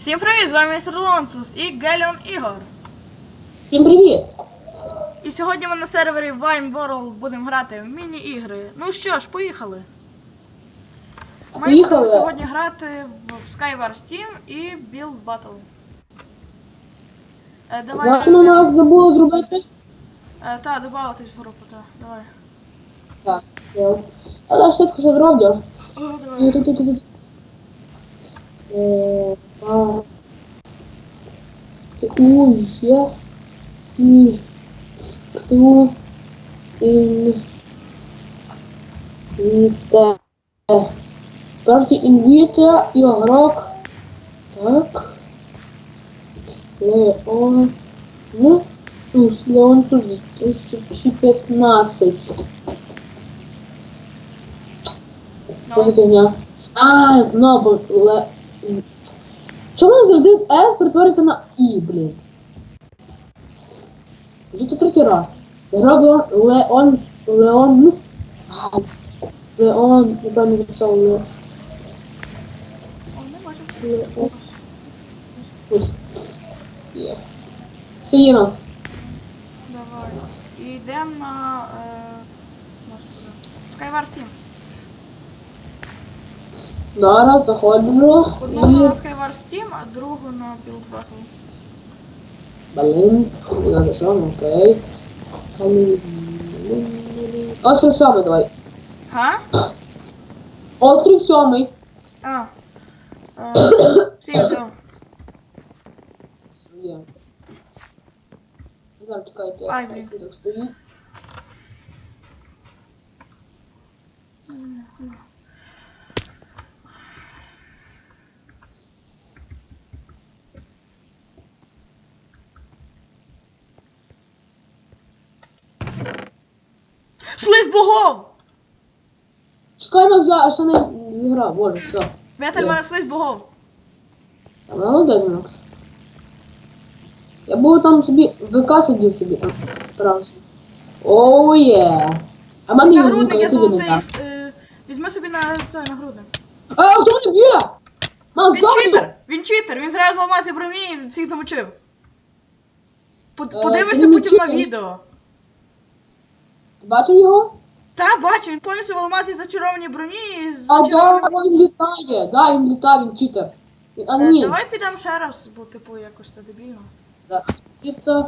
Всім привіт, з вами містер Лонсус і Геліон Ігор. Всім привіт! І сьогодні ми на сервері Vine World будемо грати в міні-ігри. Ну що ж, поїхали. Ми Поїхали. будемо сьогодні грати в Skywars Team і Build Battle. Е, давай. Бачимо, ми Макс забули зробити? Е, та, добавитись в групу, та, давай. Так, я. Але швидко все зроблю. О, давай. Е, а. Є. І. Ту. Ін. Віте. Перший інвіте, ігрок. Так. Леон. Ну, Леон тут 2015. Що за Ну, фігня? А, знову ле. Чому завжди S перетворюється на І, блін? Вже тут третій раз. Грав Леон, Леон, Леон, ну. Леон, записав Леон. не бачу. Леон. Є. Що є? Давай. І йдемо на. Е. Skywars Team. Зараз заходжу. Одного на І... Skywars Team, а другу на Build Battle. Блин, я зайшов, окей. Острів сьомий давай. Га? Острів сьомий. А. Всі взяв. Є. Зараз чекайте. Ай, блін. Стоїть. Слизь богов! Чекай, Макзя, а що не зіграв? Боже, все. Віталь, Є. мене слизь богов. А молодець, Макс. Я був там собі, ВК сидів собі там, старався. Оу є. А мене є Нагрудник, я я тобі не золотий. дам. е, Візьми собі на той нагрудник. А, хто мене б'є? Макс, Він читер! Він читер! Він зразу зламати броні і всіх замочив. Под- Е, він не потім на читер. відео. Ти Бачив його? Та, бачу, він повністю в алмазі зачаровані броні і А, зачаровані... да, він літає. Да, він літає, він читер. Він Е. Давай підемо ще раз, бо типу якось це дебільно. Да. Читер.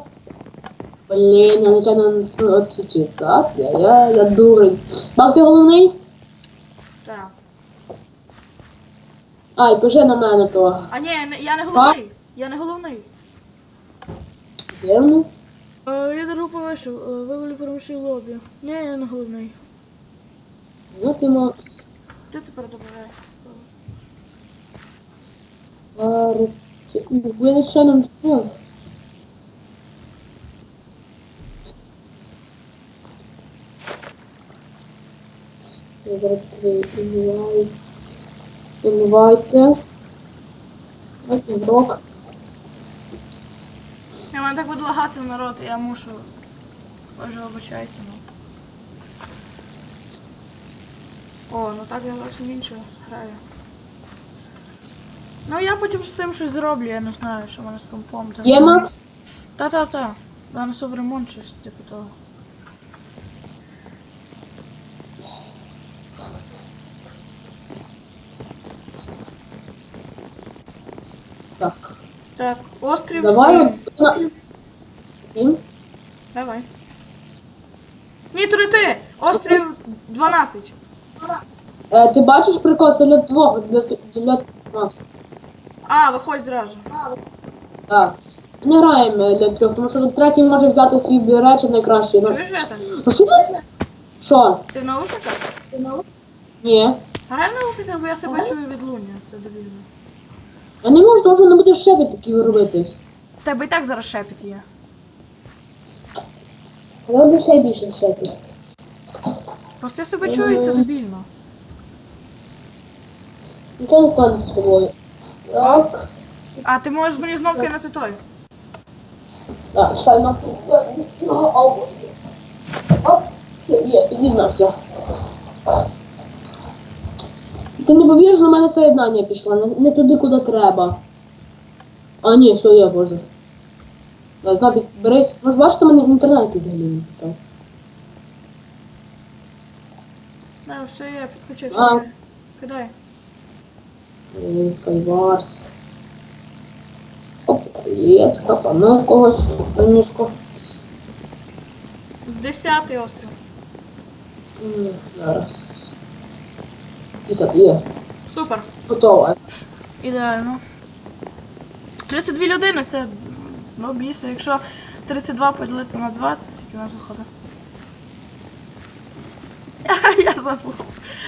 Блін, я нечайно отчитати. Я, я, я дурень. Макс, ти головний? Так. Ай, пиши на мене то. А ні, я не- я не головний. Я не головний. Дивно. Е, Лідер групи вийшов, е, вивели перемішив лобі. Ні, я не головний. Ну, ти тепер добавляй. Пару. Ви не то. Я зараз відкрию. Інвайте. Ось ігрок. Мене так буде лагати народ, я мушу. Боже, вибачайте, ну. О, ну так я зовсім інше граю. Ну я потім з цим щось зроблю, я не знаю, що в мене з компом. Це Є не- Макс? Та-та-та. Нанесу ремонт щось, типу того. Так. Так, острів. Давай сім. На... Сім. Давай. Ні, три ти! Острів 12. Е, ти бачиш прикол, це для твого, для, для Макс. А, виходь зразу. Так. Не граємо е, для трьох, тому що третій може взяти свій речі найкраще. Ну, Чуєш Вета? ну що ти? Що? Ти в наушниках? Ні. Грай в наушниках, бо я себе чую відлуння, це дебільно. Я не можу, тому що не буде шепіт такий робити. Тебе і так зараз шепіт є. Буде ще більше шепіт. Просто я себе чую, і це дебільно. Нічого не стане з тобою. Так. А ти можеш мені знов кинути той. Так, чекай, Макс. Оп. Є, під'єднався. Ти не повіриш, на мене соєднання пішло, не туди, куди треба. А, ні, все, я боже. Я знаю, підберись. Може, бачите, мене інтернет взагалі не питав. Да, все, я. А. все. Кидай. Скайварс. Оп, є, скапанув когось, конішку. Десятий острів. М, Зараз. 50 є. Супер. Готово. Ідеально. 32 людини це ну, місце. Якщо 32 поділити на 2, це скільки у нас виходить. Я забув.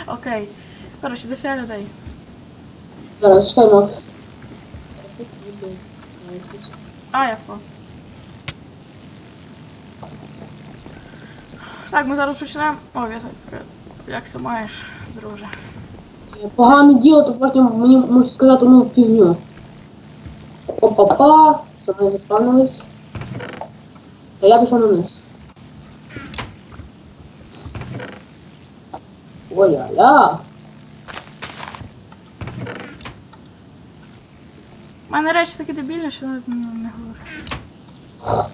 Окей. Коротше, дофіга людей. Зараз чекаємо. А, я впав. Так, ми зараз почнемо. О, Віта, привіт. Як це маєш, друже? Погане діло, то потім мені можуть сказати ну фігню. Опа-па, все ми заспавнились. А я пішов на низ. Ой-ля-ля. У мене речі такі дебільні, що навіть не, не говорю.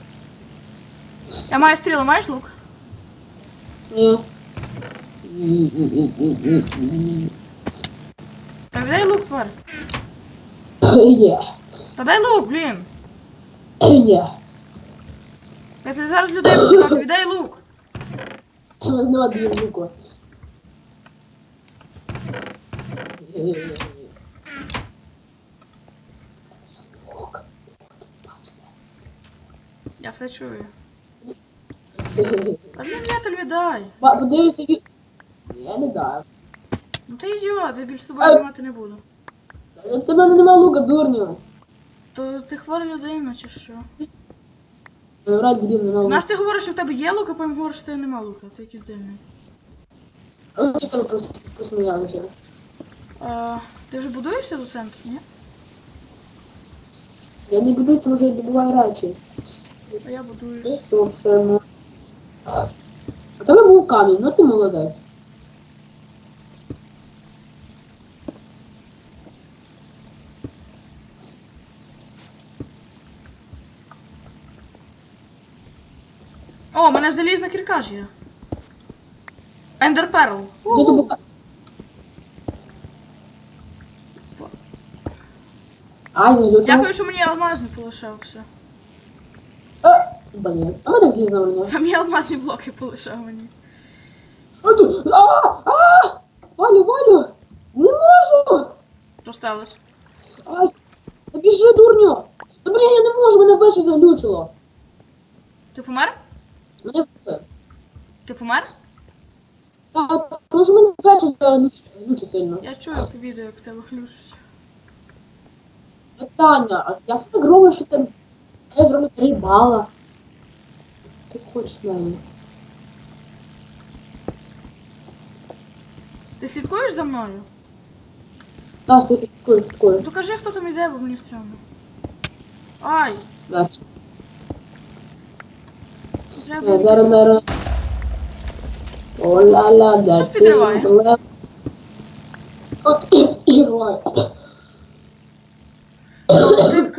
Я маю стріли, маєш лук? Ні. Так дай лук, тварь. Є. Та дай лук, блін. Є. Я тобі зараз людей буду тобі дай лук. У мене нема дві звуку. Я все чую. Та блін, я тобі дай. Ба, подивися, які... Я не даю. Ну ти ідіот, я більше з тобою знімати не буду. Ти мене нема лука, дурню. То ти хвора людина чи що? Врать дебіл нема лука. Знаєш, ти говориш, що в тебе є лук, а потім говориш, що в тебе нема лука. Ти якийсь дивний. Ну, що там просто посміялися. А, ти вже будуєшся до центру, ні? Я не буду, тому що я добуваю речі. А я будуюсь. Що все, ну. А тебе був камінь, ну ти молодець. О, у мене залізна кірка ж є. Ендер Перл. Ай, заглючив. Дякую, що мені алмаз не полишався. Е, Блін, а ми так злізли мені. Самі алмазні блоки полишав мені. А, ти- а, а! Валю, Валю! Не можу! Що сталося? Ай, біжи, дурню! Та блін, я не можу, мене вище заглючило. Ти помер? Мене все. Ти помер? Та, тому що мене вище заглючить сильно. Я чую по відео, як тебе глючить. Питання, а як ти так робиш, що ти я зроблю три бала? Ти хочеш мене? Ти слідкуєш за мною? Так, ти підкою, підкою. То кажи, хто там йде, бо мені стрімно. Ай! Бачу. Треба. Я зараз, зараз. О-ла-ла, да Що підриває? От і.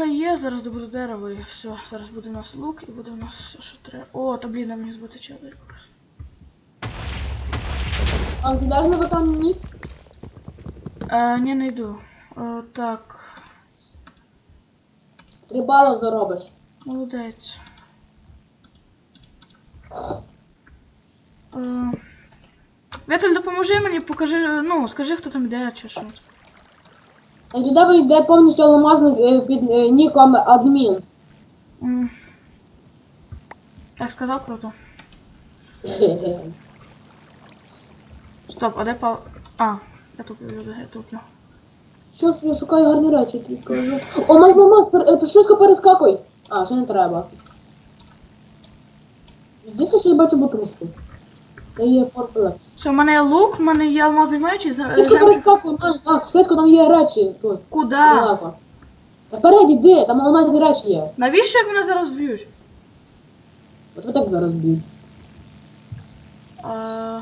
Є, зараз добуду дерево і все. Зараз буде у нас лук і буде у нас все, що треба. О, та блін, нам мені збити челик. А ти даєш мені там ніт? Е, ні, не йду. Е, так, Три бала заробиш. молодець. Віталь, допоможи мені, покажи, ну, скажи, хто там йде, чи що. А до тебе йде повністю алмазний е, під е, ніком адмін. М. Так сказав круто. Стоп, а де пал. А, я тут я тут. ну. Що я шукаю гарні речі, тобі скажу. О, май мама, швидко перескакуй. А, ще не треба. Дійсно, що я бачу бутруску. Це є форпеле. Все, в мене є лук, в мене є алмазний меч і за- Швидко жемчуг. перескакуй, Макс, швидко там є речі. Тут, Куда? далеко. Вперед іди, там алмазні речі є. Навіщо як мене зараз б'ють? От отак зараз б'ють. А,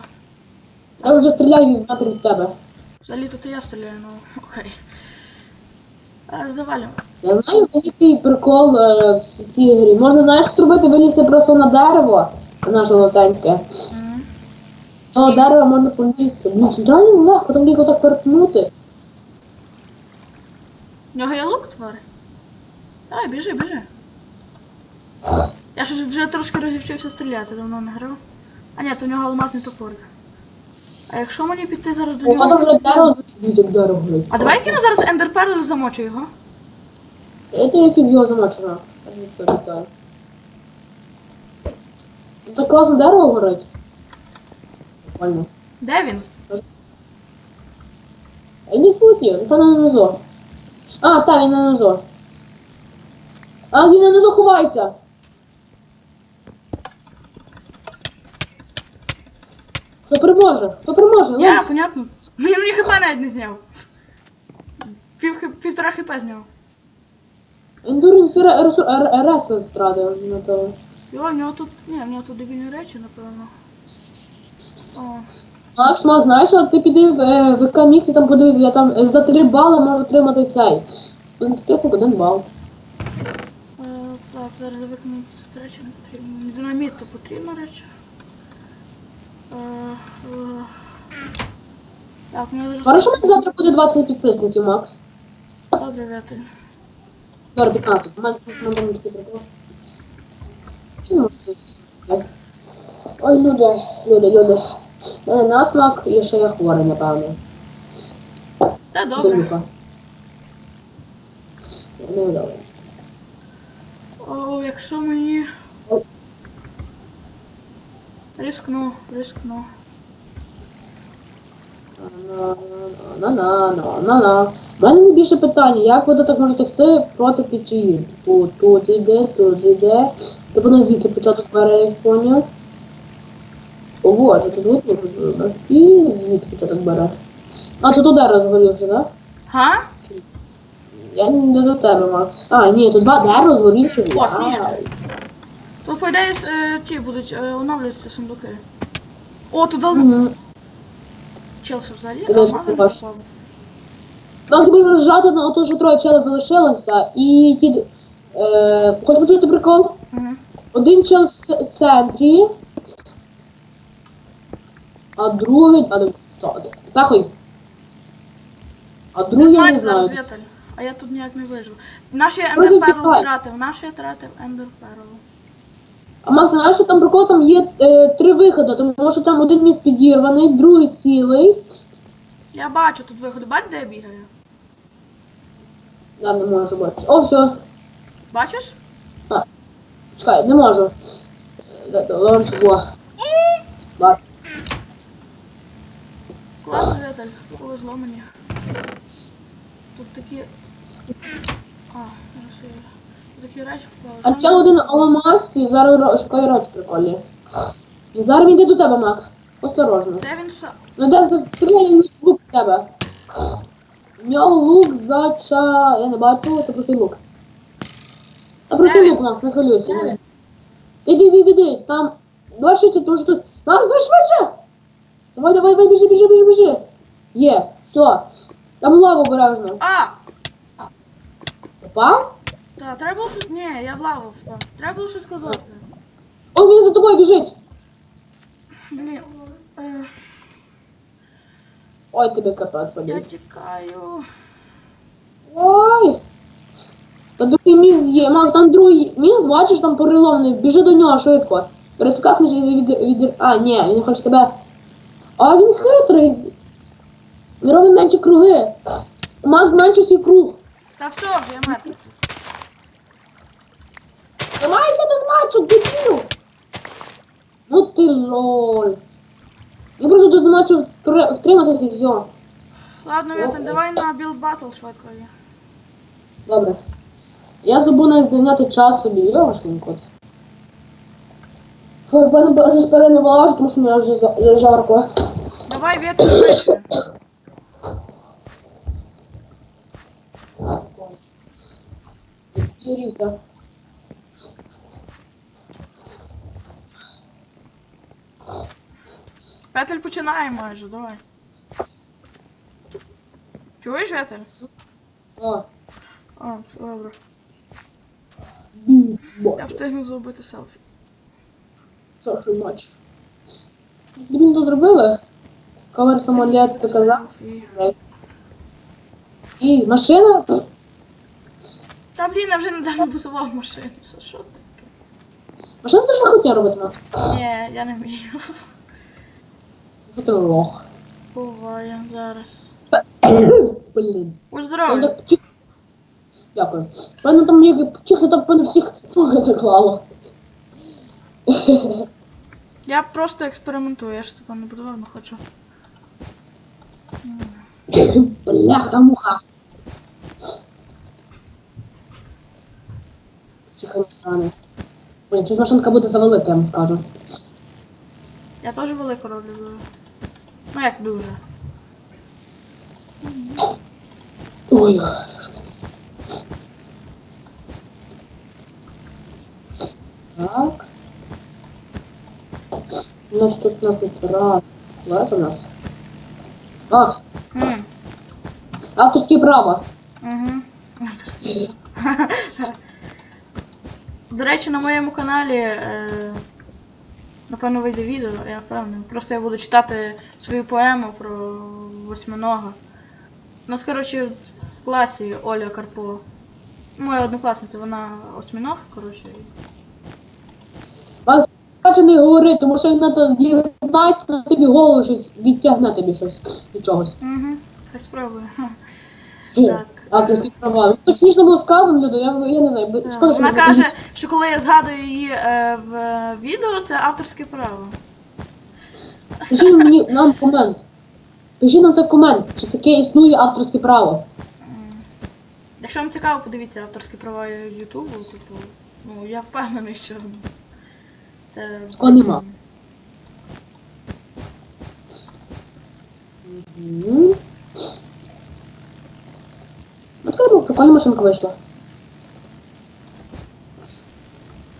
Я вже від метрів від тебе. взагалі тут і я стріляю, ну окей. Е, Завалимо. Я знаю великий прикол е, в цій грі. Можна, знаєш, зробити вилізти просто на дерево, наше велетенське. Мгм. Того дерева можна полізти. Блін, це реально легко, там тільки так перетнути. В нього є лук, твари? Давай, біжи, біжи. Я ж вже трошки розівчився стріляти, давно не грав. А ні, то в нього алмазний топорик. А якщо мені піти зараз до нього. дерево звідси дерево. А давай кину зараз і замочу його. Это я фиг його замочила. Я не Ну, Так класно дерево горить. Прикольно. Де він? А не спуті, напевно на низу. А, та, він на низу. А, він на низу ховається. Хто переможе? Хто переможе? Ну, Я, понятно. Мені мені хп навіть не зняв. Пів, хи- півтора хп зняв. Ендурінс Реса страдає, напевно. Йо, в нього тут. Ні, в нього тут дебільні речі, напевно. О, Макс, Макс, знаєш, що ти піди в е, ВК Мікс і там подивись, я там е, за 3 бали можу отримати цей. Підписник, один бал. е, так, зараз викину ці речі не потрібно. Динаміт то потрібна реч. Е, е, так, мені зараз. Хорошо, мені завтра буде 20 підписників, Макс. Добре, вятель. Зараз 15. У мене на мене такий прикол. Ой, люди, люди, люди. Мене насмак і ще я хворий, напевно. Це добре. Не добре. О, якщо мені. Рискну, рискну. На-на-на-на-на-на. У мене найбільше питання, як ви так можете вти проти течії? Тут, тут іде, тут іде. Тобто не звідси початок бере, я поняв. О, боже, тут можна І звідси початок бере. А, тут удар розгорівся, так? Га? Я не до тебе, Макс. А, ні, тут два дерева розгорівся. О, сніжка. Тут, по ідеї, е, ті будуть е, оновлюватися сундуки. О, тут дал... Мгм. Чел, що взагалі? А, побачиш. попав. Макс буде розжати на ото, що троє челів залишилося, і ті... Е, хочеш почути прикол? Мгм. Один чел в ц- центрі, а другий. А, ну, Тахуй. А другий я не зараз, знаю. Віталь. А я тут ніяк не вижив. Наш я Pearl тікай. втратив, наш я втратив Ender Pearl. А Макс, знаєш, що там прикол, там є е, три виходи, тому що там один міст підірваний, другий цілий. Я бачу тут виходи, бач, де я бігаю? Я не можу забачити. О, все. Бачиш? Чекай, не можу. Де то, ловим сюди. Повезло мені. Тут такі. А, я. А чел один алмаз і зараз рот приколі. Зараз він йде до тебе, Макс. Осторожно. Де він са? Ну де стріляє лук в тебе? В нього лук зача. Я не бачу, це простий лук. А простий Де лук, Макс, не хвилюйся. Іди, іди, іди, іди, там. Давай швидше, тому що тут. Макс, давай швидше! Давай, давай, давай, біжи, біжи, біжи, біжи. Є, все. Там лава обережно. А! Попав? Так, треба було щось. Ні, я в лаву впав. Треба було щось сказати. Ось він за тобою біжить. Блін. Е, Ой, тобі капець я побіг. тікаю. Ой! Та другий міст є, Мак, там другий міст, бачиш, там переломний, біжи до нього швидко. Перескакнеш і від, від... А, ні, він хоче тебе. А він хитрий. Він робить менші круги. Макс зменшує свій круг. Та все, вже я мертвий. Тримайся до матчу, дебіл! Ну ти лоль. Він просто до матчу втри- втриматися і все. Ладно, Віталь, давай на білд батл швидко. Добре. Я навіть зайняти час собі. Йошкін кот. Ой, в мене вже спереду не вилажу, тому що мені за- жарко. Давай Віталь швидше. Зірівся. Віталь починає майже, давай. Чуєш, Віталь? О, А, добре. Я встигну зробити селфі. Це бачу. Блін, тут зробили? Ковер самоліт, ти казав. І машина? Та блін, я вже недавно будував машину. Що таке? Машина теж не хотіла робити нас. Ні, я не вмію. Що лох? Буває зараз. Блін. Чих- Дякую. Певно там як чихно, там певно всіх фуга заклало. Я просто експериментую, я ж такого не будував, не хочу. Бляха муха. Чиха не. Блін, щось машинка буде завелика, я вам скажу. Я теж велику роблю. Ну як дуже. Ой. Так. У нас тут у нас тут раз. Раз у нас. Макс, М. авторське право. Угу. До речі, на моєму каналі е, напевно вийде відео, я впевнений. Просто я буду читати свою поему про восьминога. У нас, коротше, в класі Оля Карпова. Моя однокласниця, вона осьминог, коротше. Макс, краще не говори, тому що він на то на тобі голову щось відтягне тобі щось від чогось. Угу. Хай спробує. Так. Авторські права. Ну, Так смішно було сказано, Люда, я, я не знаю, бо- шкода, що Вона ми каже, що коли я згадую її е, в е, відео, це авторське право. Пишіть мені нам комент. Пишіть нам цей комент, чи таке існує авторське право. М. Якщо вам цікаво, подивіться авторські права Ютубу, типу, ну я впевнений, що це. Такого нема. Мгм. Ну, така була прикольна машинка вийшла.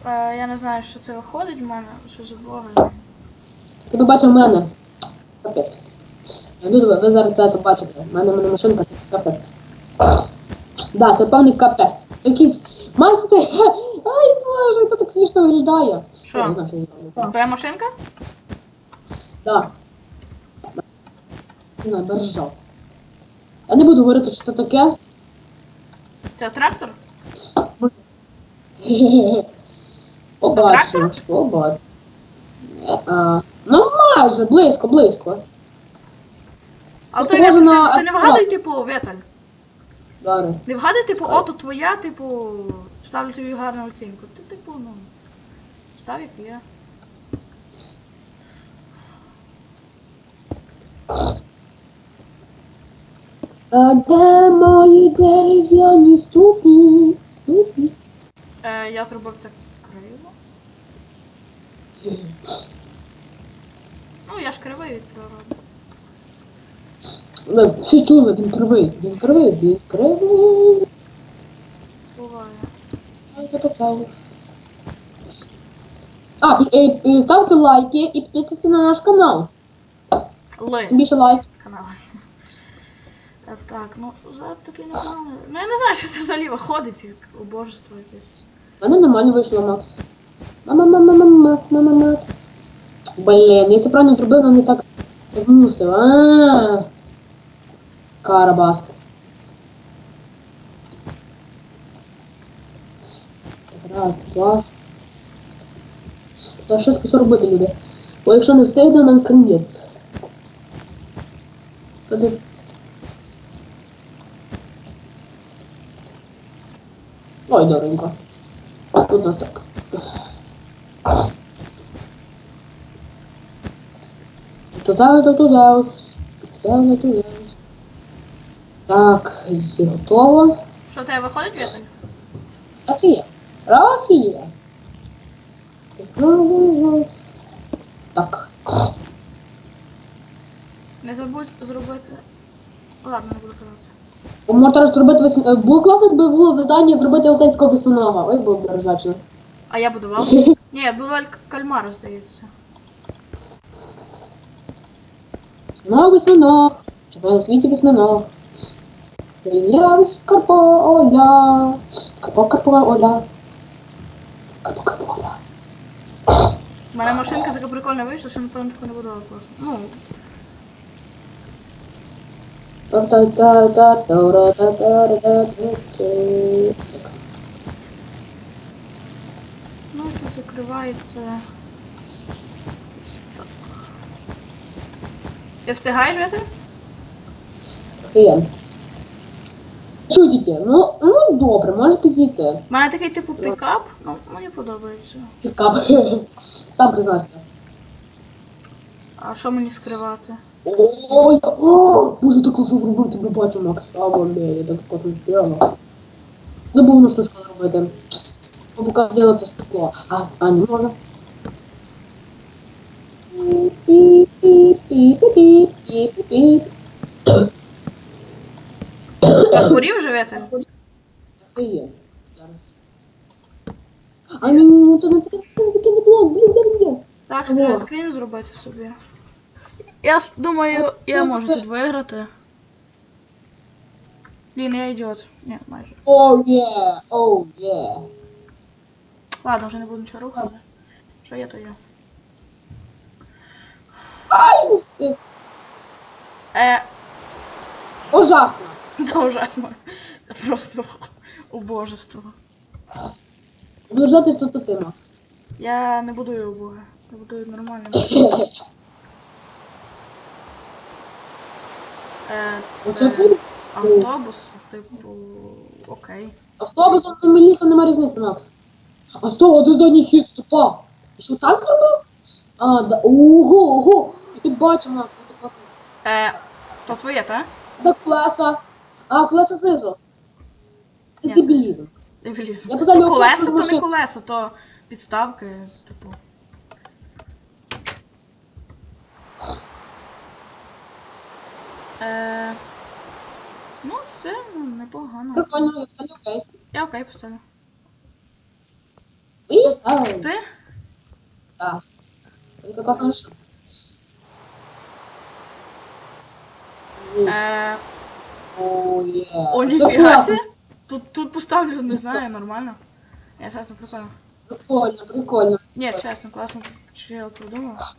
Е, я не знаю, що це виходить в мене, що за бога. Ти би бачив мене. Капець. Люди, ви ви зараз це бачите. У мене, мене машинка це капець. Да, це певний капець. Якийсь мастер. Ай боже, це так смішно виглядає. Що? Я не знаю, що він. Твоя машинка? Да. Не знаю, бережав. Я не буду говорити, що це таке. Це трактор? Побачиш, Трактор? побачиш. А, Ну майже, близько, близько. А то я, ти, ти не асфальт. типу, Віталь. Зараз. Не вгадуй, типу, ото твоя, типу, ставлю тобі гарну оцінку. Ти, типу, ну. Став як є. А де мої дерев'яні ступні? Ступні. Е, я зробив це криво. Ну, я ж кривий від природи. Ви Всі чули, він кривий, він кривий, він кривий. Буває. А, е, е, ставте лайки і підписуйтесь на наш канал. Ли. Більше лайків. канали. Так, так, ну такий не знаю. Ну я не знаю, що це взагалі виходить, убожество якесь. Мене нормально вийшло, Макс. Мама, мама, мама, мама, мама. Блін, якщо правильно зробив, але не так мусив. Карабаст. Раз, два. Та швидко все робити, люди. Бо якщо не встигне, нам кінець. Ой, доренько. Тут так. Туди, туди, туди. Туди, туди. Так, готово. Що в тебе виходить, Віталь? Так і є. Так і є. Так. Не забудь зробити. Ладно, не буду казати. Можна зробити весь... Було класно, якби було завдання зробити латинського веснонога. Ой, було б ржачно. А я будував? Ні, будував кальмара, здається. Ну, весноног. Чи на світі весноног. Я Карпо Оля. Карпо Карпо Оля. Карпо Карпо Оля. У мене машинка така прикольна вийшла, що напевно таку не буду просто. Ну. Ну тут закривається. Ти встигаєш жити? Хрен. Шутите? Ну, ну добре, може підійти. У мене такий типу пікап, ну мені подобається. Цікаво. Сам признайся. А що мені скривати? Ой, о, боже, так класно зробив, тебе бачу, Макс. А, бомбе, я так класно зробила. Забув на штучку зробити. Поки зробити стекло. А, а, не можна. Піп-піп-піп-піп-піп-піп. Ти хворів живете? Так і є. Зараз. А, ні, ні, ні, то не таке, не таке не блок, блін, де він є? Так, що треба скрін зробити собі. Я думаю, я можу тут виграти. Блін, я ідіот. Ні, майже. Оу, є, оу, є. Ладно, вже не буду нічого рухати. Що є, то є. Ай, не встиг. Е, Ужасно. це ужасно. Це просто убожество. Буду ждати, що це ти, Макс. Я не будую убоге. Я будую нормально. Е, Оце це автобус, типу, окей. Автобусом на мені то нема різниці, Макс. А з того до задній хід ступа. І що так зробив? А, да. Ого, ого. І ти бачив, Макс, ти класно. Е, то твоє, та? Так колеса. А, колеса знизу. Ти дебілізм. Дебілізм. Я То колеса, то не колеса, то підставки, типу. Е, ну, це ну, непогано. Прикольно, я окей. Я окей поставлю. І? Ай, Ти? так. Е, О, є. о, ніфіга класно. Тут, тут поставлю, не знаю, нормально. Я чесно прикольно. Прикольно, прикольно. Ні, чесно, класно чел придумав.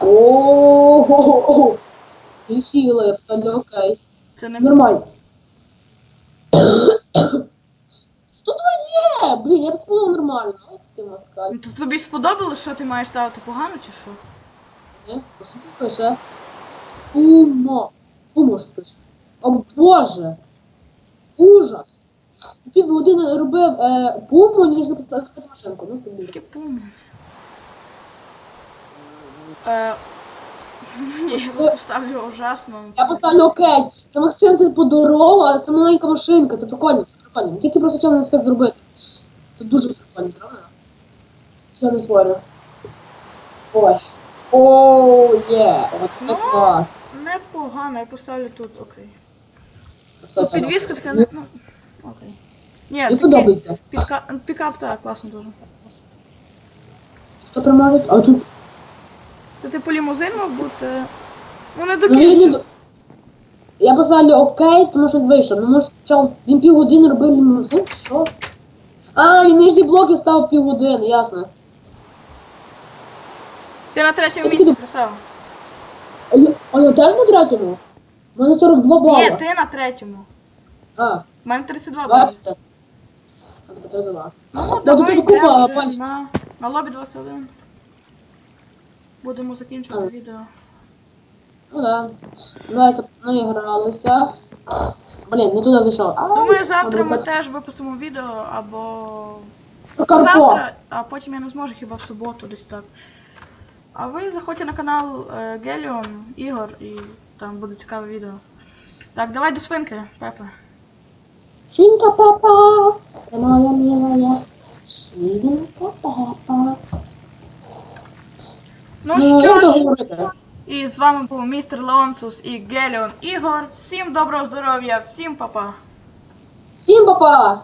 Ого. І все окей. Це не Нормально. Що твоє? Блін, я так подумав нормально. Ось ти москаль. Ну, То тобі сподобалось, що ти маєш ставити погано чи що? Ні? По суті, пише. Умо. Умо ж пише. О боже. Ужас. Пів години робив е, пуму, ніж записати машинку. Ну, тобі. Таке пум'я. Е, ні, я поставлю ужасно. Я поставлю окей. Це Максим, це по дорогу, а це маленька машинка. Це прикольно, це прикольно. Ти просто хотів не все зробити. Це дуже прикольно, правда? Що не спорю. Ой. Оу, є. От це Ну, клас. Непогано, я поставлю тут, окей. Тут підвіска така не. Ну, окей. Ні, Мені такий подобається. підка... пікап так, класно дуже. Хто примажить? А тут. Це типу лімузин, мабуть. е, Ну не до Ну, кінця. Я поставлю окей, тому що він вийшов. Ну може спочатку він півгодини робив лімузин, що? А, він нижні блоки став півгодини, ясно. Ти на третьому Я місці піду. А я, а я теж на третьому? У мене 42 бали. Ні, ти на третьому. А, У мене 32 бали. бачите? А, тепер 32. Ну, Ну, давай йдемо вже на, на лобі 21. Будемо закінчувати відео. Ну да. Давайте наігралися. Блін, не туди зайшов. Думаю, завтра ми теж випустимо відео або завтра, а потім я не зможу хіба в суботу десь так. А ви заходьте на канал е, Геліон, Ігор, і там буде цікаве відео. Так, давай до свинки, Пепе. Свинка Пепа, моя милая. Свинка Пепа. Ну Ну, що ж, і з вами був містер Леонсус і Геліон Ігор. Всім доброго здоров'я, всім па-па. Всім папа!